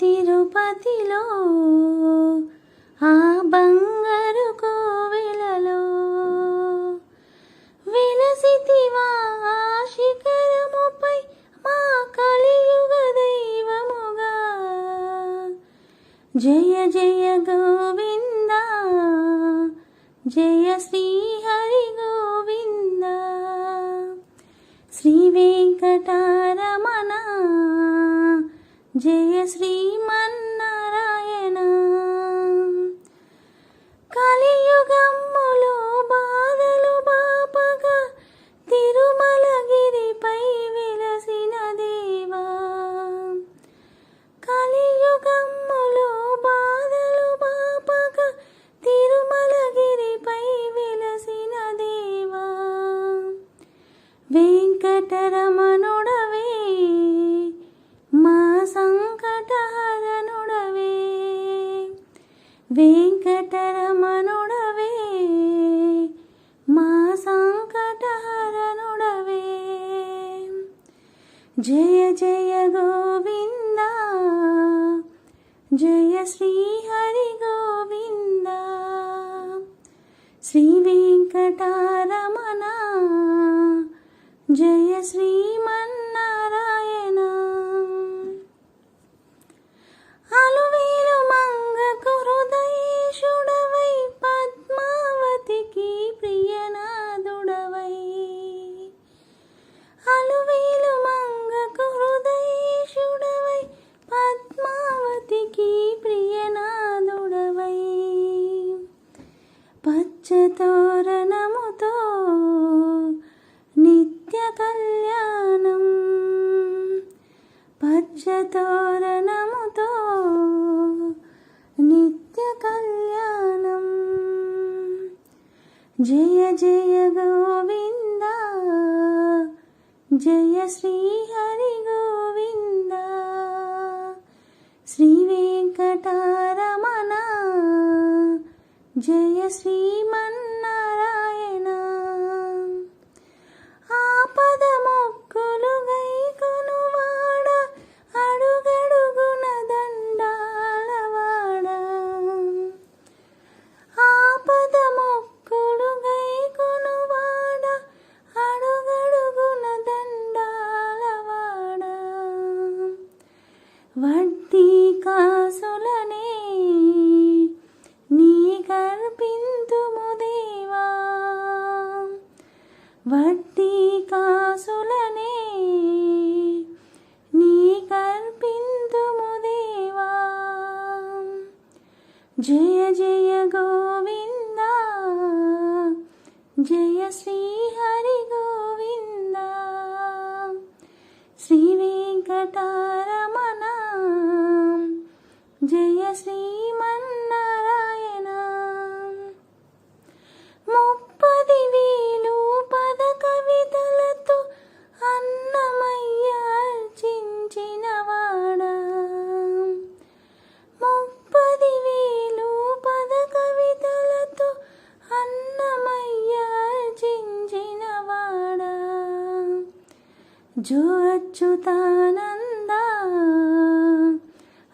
తిరుపతిలో ఆ బంగారు కోవెలలో విలసితివా శిఖరముపై మా కలియుగ దైవముగా. జయ జయ గోవింద జయ శ్రీ హరి గోవింద. శ్రీ వెంకట జయ శ్రీమన్నారాయణ. కలియుగమ్ములో బాధలు బాపగా తిరుమలగిరిపై వెలసిన దేవా. కలియుగమ్ములో బాధలు బాపగా తిరుమలగిరిపై వెలసిన దేవా. వెంకటరా వెంకటరమణుడవే మా సంకటహరణుడవే. జయ జయ గోవింద జయ శ్రీహరి గోవింద. శ్రీ వెంకటారమణ జయ తోరణముతో నిత్య కళ్యాణం. జయ జయ గోవింద జయ శ్రీ హరి గోవింద. శ్రీ వెంకటారమణ జయ శ్రీమన్ జయ జయ గోవింద జయ శ్రీ హరి గో జో అచ్యుతానంద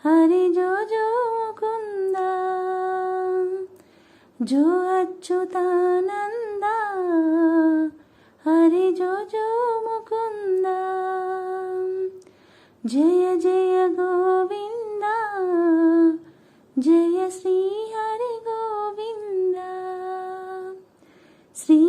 హరి జో జో ముకుంద జో అచ్యుతానంద హరి జో జో ముకుంద జయ జయ గోవింద జయ శ్రీ హరి గోవింద. శ్రీ